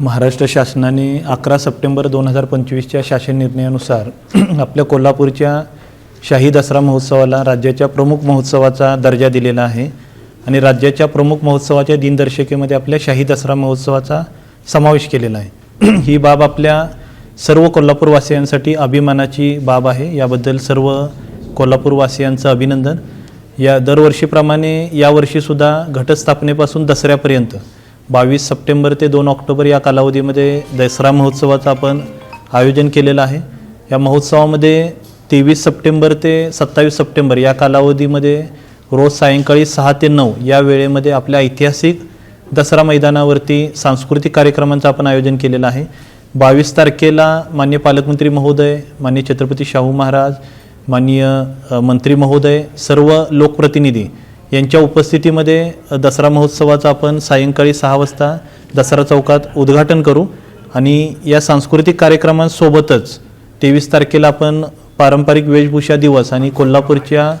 महाराष्ट्र शासनाने अकरा सप्टेंबर दोन हजार पंचवीसच्या शासन निर्णयानुसार आपल्या कोल्हापूरच्या शाही दसरा महोत्सवाला राज्याच्या प्रमुख महोत्सवाचा दर्जा दिलेला आहे. आणि राज्याच्या प्रमुख महोत्सवाच्या दिनदर्शिकेमध्ये आपल्या शाही दसरा महोत्सवाचा समावेश केलेला आहे. ही बाब आपल्या सर्व कोल्हापूरवासियांसाठी अभिमानाची बाब आहे. याबद्दल सर्व कोल्हापूरवासियांचं अभिनंदन. या दरवर्षीप्रमाणे यावर्षीसुद्धा घटस्थापनेपासून दसऱ्यापर्यंत बावीस सप्टेंबर ते दोन ऑक्टोबर या कालावधीमध्ये दसरा महोत्सवाचं आपण आयोजन केलेलं आहे. या महोत्सवामध्ये तेवीस सप्टेंबर ते सत्तावीस सप्टेंबर या कालावधीमध्ये रोज सायंकाळी सहा ते नऊ या वेळेमध्ये आपल्या ऐतिहासिक दसरा मैदानावरती सांस्कृतिक कार्यक्रमांचं आपण आयोजन केलेलं आहे. बावीस तारखेला मान्य पालकमंत्री महोदय मान्य छत्रपती शाहू महाराज माननीय मंत्री महोदय सर्व लोकप्रतिनिधी यांच्या उपस्थितीमध्ये दसरा महोत्सवाचं आपण सायंकाळी सहा वाजता दसरा चौकात उद्घाटन करू. आणि या सांस्कृतिक कार्यक्रमांसोबतच तेवीस तारखेला आपण पारंपरिक वेशभूषा दिवस आणि कोल्हापूरच्या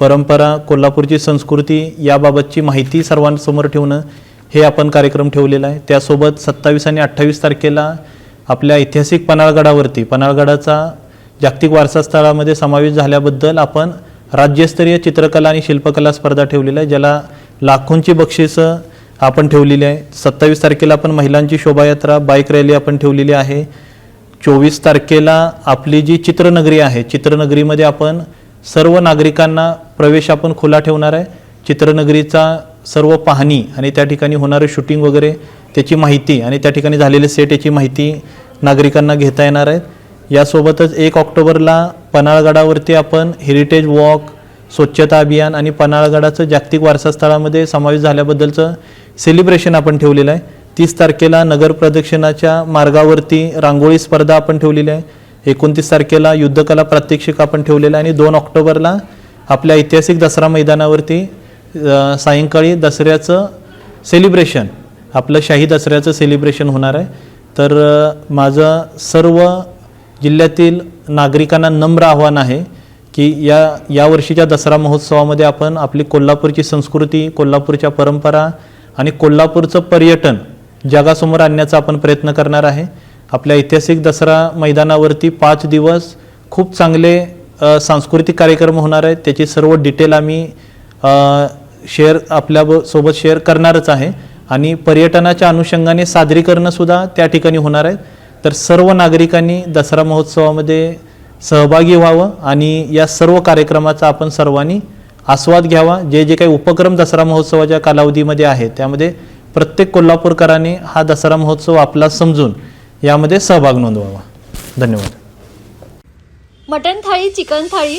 परंपरा कोल्हापूरची संस्कृती याबाबतची माहिती सर्वांसमोर ठेवणं हे आपण कार्यक्रम ठेवलेला आहे. त्यासोबत सत्तावीस आणि अठ्ठावीस तारखेला आपल्या ऐतिहासिक पन्हाळगडावरती पन्हाळगडाचा जागतिक वारसा स्थळामध्ये समावेश झाल्याबद्दल आपण राज्यस्तरीय चित्रकला आणि शिल्पकला स्पर्धा ठेवलेल्या आहे ज्याला लाखोंची बक्षिसं आपण ठेवलेली आहे. सत्तावीस तारखेला आपण महिलांची शोभायात्रा बाईक रॅली आपण ठेवलेली आहे. चोवीस तारखेला आपली जी चित्रनगरी आहे चित्रनगरीमध्ये आपण सर्व नागरिकांना प्रवेश आपण खुला ठेवणार आहे. चित्रनगरीचा सर्व पाहणी आणि त्या ठिकाणी होणारं शूटिंग वगैरे त्याची माहिती आणि त्या ठिकाणी झालेले सेट याची माहिती नागरिकांना घेता येणार आहेत यासोबतच एक ऑक्टोबरला पन्हाळगडावरती आपण हेरिटेज वॉक स्वच्छता अभियान आणि पन्हाळगडाचं जागतिक वारसा स्थळामध्ये समावेश झाल्याबद्दलचं सेलिब्रेशन आपण ठेवलेलं आहे. तीस तारखेला नगर प्रदक्षिणाच्या मार्गावरती रांगोळी स्पर्धा आपण ठेवलेली आहे. एकोणतीस तारखेला युद्धकला प्रात्यक्षिक आपण ठेवलेलं आहे. आणि दोन ऑक्टोबरला आपल्या ऐतिहासिक दसरा मैदानावरती सायंकाळी दसऱ्याचं सेलिब्रेशन आपलं शाही दसऱ्याचं सेलिब्रेशन होणार आहे. तर माझं सर्व जिल्ह्यातील नागरिकांना नम्र आव्हान आहे की या यावर्षीच्या दसरा महोत्सवामध्ये आपण आपली कोल्हापूरची संस्कृती कोल्हापूरच्या परंपरा आणि कोल्हापूरचं पर्यटन जगासमोर आणण्याचा आपण प्रयत्न करणार आहे. आपल्या ऐतिहासिक दसरा मैदानावरती पाच दिवस खूप चांगले सांस्कृतिक कार्यक्रम होणार आहेत. त्याची सर्व डिटेल आम्ही शेअर आपल्या ब- सोबत शेअर करणारच आहे. आणि पर्यटनाच्या अनुषंगाने सादरीकरणंसुद्धा त्या ठिकाणी होणार आहेत. तर सर्व नागरिकांनी दसरा महोत्सवामध्ये सहभागी व्हावं आणि या सर्व कार्यक्रमाचा आपण सर्वांनी आस्वाद घ्यावा. जे जे काही उपक्रम दसरा महोत्सवाच्या कालावधीमध्ये आहेत त्यामध्ये प्रत्येक कोल्हापूरकरांनी हा दसरा महोत्सव आपला समजून यामध्ये सहभाग नोंदवावा. धन्यवाद. Mutton thali chicken thali